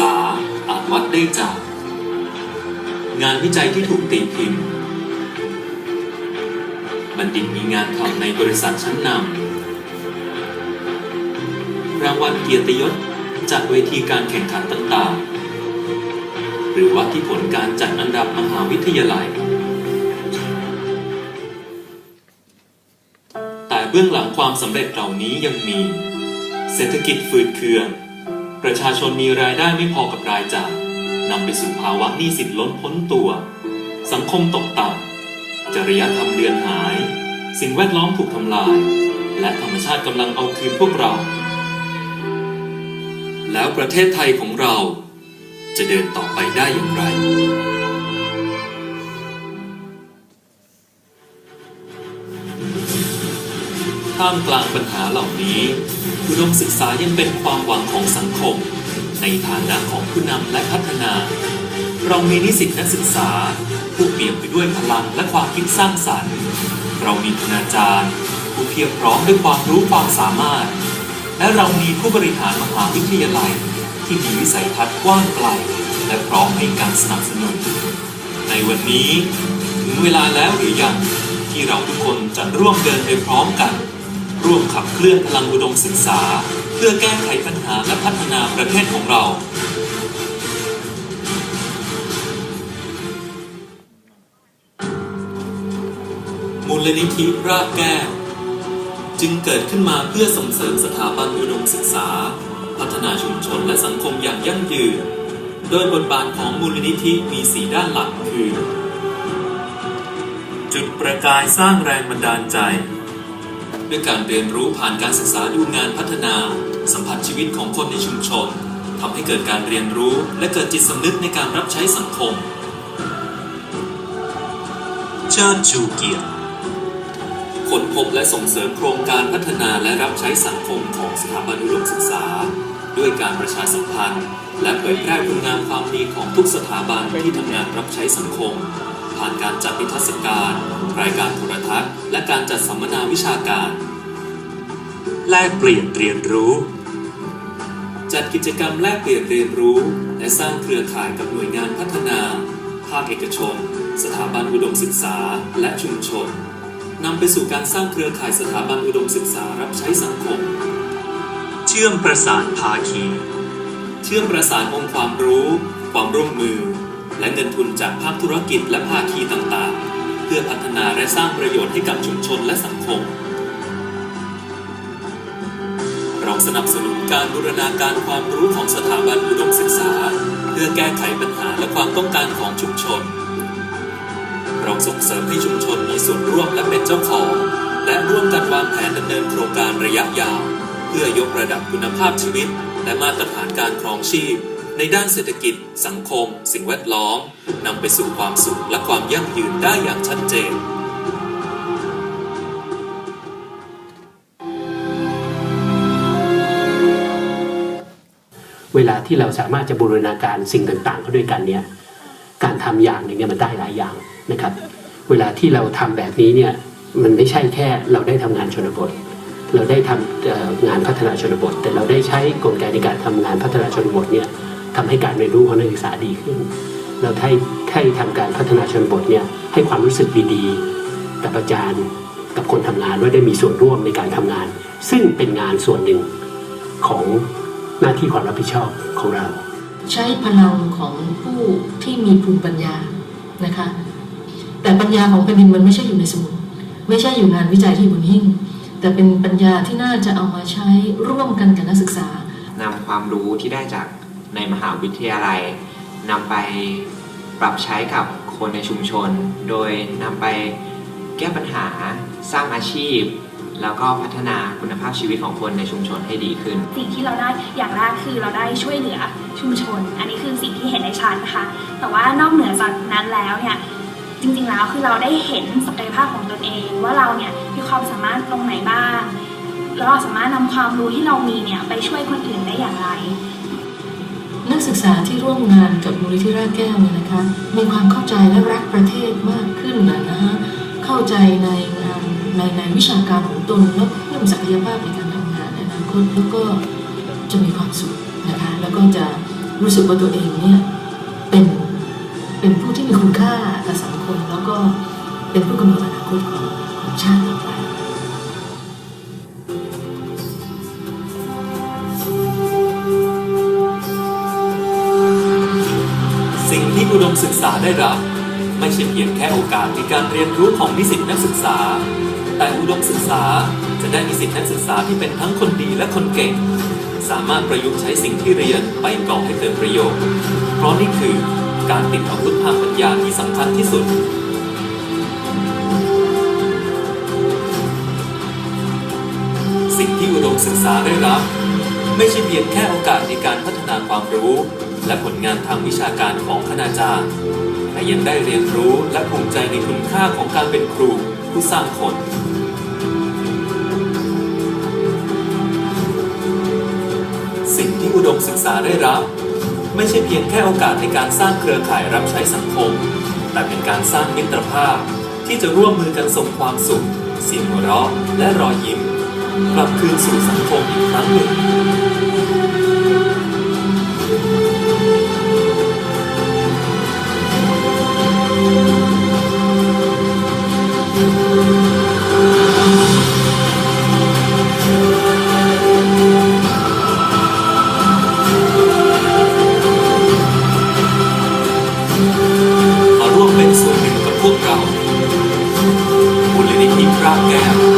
อุดมศึกษาอาจวัดได้จาก งานวิจัยที่ถูกตีพิมพ์ บัณฑิตมีงานทำในบริษัทชั้นนำรางวัลเกียรติยศจากเวทีการแข่งขันต่างๆ หรือว่าที่ผลการจัดอันดับมหาวิทยาลัย แต่เบื้องหลังความสำเร็จเหล่านี้ยังมี เศรษฐกิจฝืดเคือง ประชาชนมีรายได้ไม่พอกับรายจ่ายนำไปสู่ภาวะหนี้สินล้นพ้นตัว สังคมตกต่ำจริยธรรมเลือนหาย สิ่งแวดล้อมถูกทำลาย และธรรมชาติกำลังเอาคืนพวกเรา แล้วประเทศไทยของเราจะเดินต่อไปได้อย่างไร ท่ามกลางปัญหาเหล่านี้อุดมศึกษายังเป็นความหวังของสังคม ในฐานะของผู้นำและพัฒนา เรามีนิสิตนักศึกษา ผู้เปี่ยมไปด้วยพลังและความคิดสร้างสรรค์ เรามีคณาจารย์ ผู้เพียบพร้อมด้วยความรู้ความสามารถ และเรามีผู้บริหารมหาวิทยาลัย ที่มีวิสัยทัศน์กว้างไกล และพร้อมให้การสนับสนุน ในวันนี้ ถึงเวลาแล้วหรือยังที่เราทุกคนจะร่วมเดินไปพร้อมกัน ร่วมขับเคลื่อนพลังอุดมศึกษา เพื่อแก้ไขปัญหาและพัฒนาประเทศของเรามูลนิธิรากแก้วจึงเกิดขึ้นมาเพื่อส่งเสริมสถาบันอุดมศึกษา พัฒนาชุมชนและสังคมอย่างยั่งยืน โดยบทบาทของมูลนิธิมีสีด้านหลักคือ จุดประกายสร้างแรงบันดาลใจ ด้วยการเรียนรู้ผ่านการศึกษาดูงานพัฒนา สัมผัสชีวิตของคนในชุมชนทำให้เกิดการเรียนรู้และเกิดจิตสำนึกในการรับใช้สังคม เชิญชูเกียรติค้นพบและส่งเสริมโครงการพัฒนาและรับใช้สังคมของสถาบันอุดมศึกษา ด้วยการประชาสัมพันธ์ และเผยแพร่คุณงามความดีของทุกสถาบันที่ทำงานรับใช้สังคม ผ่านการจัดนิทรรศการ รายการโทรทัศน์ และการจัดสัมมนาวิชาการ แลกเปลี่ยนเรียนรู้ จัดกิจกรรมแลกเปลี่ยนเรียนรู้ และสร้างเครือข่ายกับหน่วยงานพัฒนา ภาคเอกชน สถาบันอุดมศึกษา และชุมชนนำไปสู่การสร้างเครือข่ายสถาบันอุดมศึกษารับใช้สังคม เชื่อมประสานภาคี เชื่อมประสานองค์ความรู้ ความร่วมมือ งินทุนจากภาคธุรกิจและภาคีต่างๆ เพื่อพัฒนาและสร้างประโยชน์ให้กับชุมชนและสังคม เราสนับสนุนการบูรณาการความรู้ของสถาบันอุดมศึกษา เพื่อแก้ไขปัญหาและความต้องการของชุมชน เราส่งเสริมให้ชุมชนมีส่วนร่วมและเป็นเจ้าของ และร่วมกันวางแผนดำเนินโครงการระยะยาว เพื่อยกระดับคุณภาพชีวิต และมาตรฐานการครองชีพ ในด้านเศรษฐกิจ สังคม สิ่งแวดล้อมนำไปสู่ความสุขและความยั่งยืนได้อย่างชัดเจนเวลาที่เราสามารถจะบูรณาการสิ่งต่างๆเข้าด้วยกันเนี่ยการทำอย่างหนึ่งเนี่ยมันได้หลายอย่างนะครับ เวลาที่เราทำแบบนี้เนี่ยมันไม่ใช่แค่เราได้ทำงานชนบท เราได้ทำเอ่องานพัฒนาชนบท แต่เราได้ใช้กลไกในการทำงานพัฒนาชนบทเนี่ย ทำให้การเรียนรู้ของนักศึกษาดีขึ้น เราให้ให้ทำการพัฒนาชนบทเนี่ยให้ความรู้สึกดีๆกับอาจารย์กับคนทำงานว่าได้มีส่วนร่วมในการทำงาน ซึ่งเป็นงานส่วนหนึ่งของหน้าที่ความรับผิดชอบของเรา ใช้พลังของผู้ที่มีภูมิปัญญานะคะแต่ปัญญาของแผ่นดินมันไม่ใช่อยู่ในสมุดไม่ใช่อยู่งานวิจัยที่อยู่บนหิ้งแต่เป็นปัญญาที่น่าจะเอามาใช้ร่วมกันกับนักศึกษานำความรู้ที่ได้จาก ในมหาวิทยาลัยนำไปปรับใช้กับคนในชุมชน โดยนำไปแก้ปัญหาสร้างอาชีพ แล้วก็พัฒนาคุณภาพชีวิตของคนในชุมชนให้ดีขึ้น สิ่งที่เราได้อย่างแรกคือเราได้ช่วยเหลือชุมชน อันนี้คือสิ่งที่เห็นได้ชัดนะคะ แต่ว่านอกเหนือจากนั้นแล้วเนี่ยจริงๆแล้วคือเราได้เห็นศักยภาพของตนเอง ว่าเราเนี่ยมีความสามารถตรงไหนบ้างแล้วเราสามารถนำความรู้ที่เรามีเนี่ยไปช่วยคนอื่นได้อย่างไร กศึกษาที่ร่วมงานกับมูลนิธิรากแก้วเนี่ยนะคะ มีความเข้าใจและรักประเทศมากขึ้นนะนะฮะเข้าใจในงานในในวิชาการของตนแล้วเพิ่มศักยภาพในการทำงานในอนาคตแล้วก็จะมีความสุขนะคะแล้วก็จะรู้สึกว่าตัวเองเนี่ยเป็นเป็นผู้ที่มีคุณค่ากับสังคมแล้วก็เป็นผู้กำหนดอนาคตของของชาติต่อไป อุดมศึกษาได้รับ ไม่ใช่เพียงแค่โอกาสในการเรียนรู้ของนิสิตนักศึกษา แต่อุดมศึกษาจะได้นิสิตนักศึกษาที่เป็นทั้งคนดีและคนเก่ง สามารถประยุกต์ใช้สิ่งที่เรียนไปก่อให้เกิดประโยชน์ เพราะนี่คือการติดอาวุธทางปัญญาที่สำคัญที่สุดสิ่งที่อุดมศึกษาได้รับ ไม่ใช่เพียงแค่โอกาสในการพัฒนาความรู้ และผลงานทางวิชาการของคณาจารย์แต่ยังได้เรียนรู้และภูมิใจในคุณค่าของการเป็นครูผู้สร้างคนสิ่งที่อุดมศึกษาได้รับ ไม่ใช่เพียงแค่โอกาสในการสร้างเครือข่ายรับใช้สังคม แต่เป็นการสร้างมิตรภาพที่จะร่วมมือกันส่งความสุขเสียงหัวเราะและรอยยิ้มกลับคืนสู่สังคมอีกครั้งหนึ่ง Yeah. down.